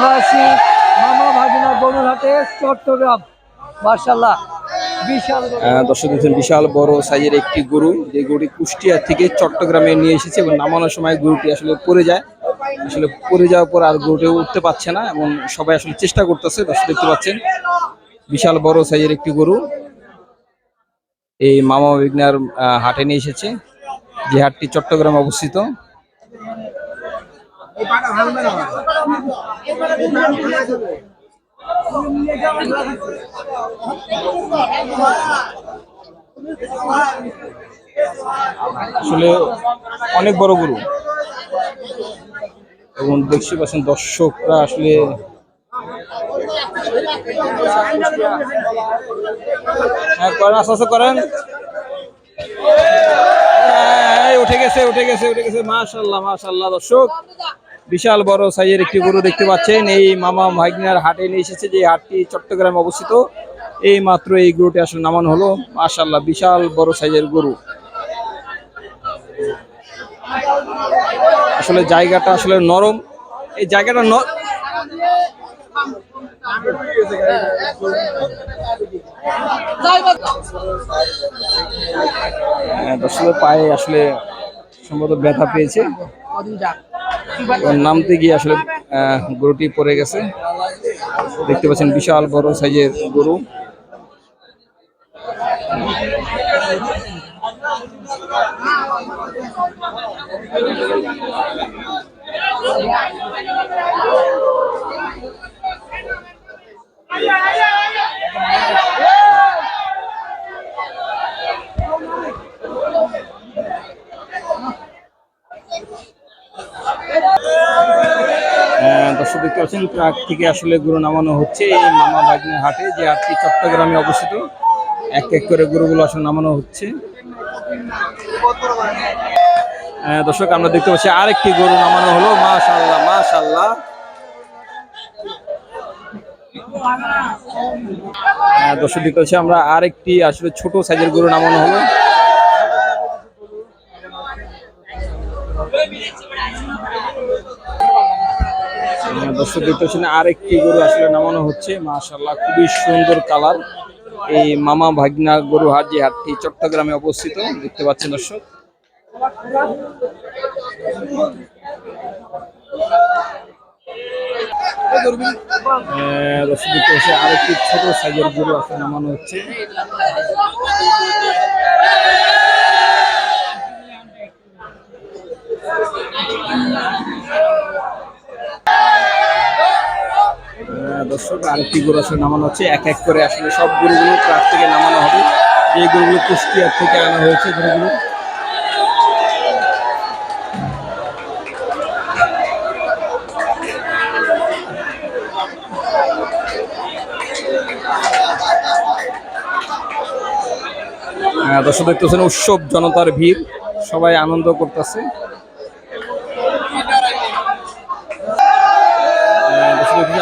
আমরা মামা ভাগিনা গরুরহাটে চট্টগ্রাম। মার্শাল্লাহ বিশাল দর্শক দেখছেন, বিশাল বড় সাইজের একটি গরু। যে গরুটি কুষ্টিয়া থেকে চট্টগ্রামে নিয়ে এসেছে এবং নামানোর সময় গরুটি আসলে পড়ে যায়। আসলে পড়ে যাওয়ার পর আর গরুটি উঠতে পারছে না এবং সবাই আসলে চেষ্টা করতেছে, দর্শক দেখতে পাচ্ছেন, বিশাল বড় সাইজের একটি গরু। এই মামা বিঘ্নার হাটে নিয়ে এসেছে। যে হাটটি চট্টগ্রামে অবস্থিত। আসলে অনেক বড় গরু। এবং দেখতে পাচ্ছেন দর্শকরা আসলে হ্যাঁ করেন আস্তে আস্তে করেন। হ্যাঁ, উঠে গেছে উঠে গেছে উঠে গেছে। মাশাল্লাহ মাশাল্লাহ দর্শক। বিশাল বড় সাইজের একটি গরু দেখতে পাচ্ছেন। এই মামা ভাগনার হাটে নিয়ে এসেছে যে হাটটি চট্টগ্রামে অবস্থিত। এই মাত্র এই গরুটি আসলে নামানো হলো। মাশাল্লাহ বিশাল বড় সাইজের গরু। আসলে জায়গাটা আসলে নরম। এই জায়গাটা হ্যাঁ, দর্শকের পায়ে আসলে সম্ভবত ব্যথা পেয়েছে। নামতে গিয়ে আসলে গরুটি পড়ে গেছে। দেখতে পাচ্ছেন বিশাল বড় সাইজের গরু। দর্শক দেখতে পাচ্ছেন, ট্রাক থেকে আসলে গরু নামানো হচ্ছে এই মামা বাগনের হাটে, যে হাটটি চট্টগ্রামে অবস্থিত। এক এক করে গরুগুলো আসলে নামানো হচ্ছে। দর্শক, আমরা দেখতে পাচ্ছি আরেকটি গরু নামানো হলো। মাশাল্লাহ মাশাল্লাহ দর্শক দেখতে পাচ্ছি আমরা আরেকটি আসলে ছোট সাইজের গরু নামানো হলো। দর্শক দেখতে পাচ্ছেন, আরেকটি গরু আসলে নামানো হচ্ছে। মাশাল্লাহ খুবই সুন্দর কালার। এই মামা ভাগনা গরু যে হাটটি চট্টগ্রামে অবস্থিত, দেখতে পাচ্ছেন দর্শক। পাচ্ছি আরেকটি ছোট সাইজের গরু আসলে নামানো হচ্ছে। দর্শক আরেকটি গরু আসলে নামানো হচ্ছে। এক এক করে আসলে সব গরুগুলো ট্রাক থেকে নামানো হবে। যে গরুগুলো কুষ্টিয়ার থেকে আনা হয়েছে, গরুগুলো। দর্শক দেখতেছেন উৎসব, জনতার ভিড়। সবাই আনন্দ করতেছে।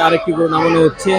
আরেকটি গরু নামানো হচ্ছে।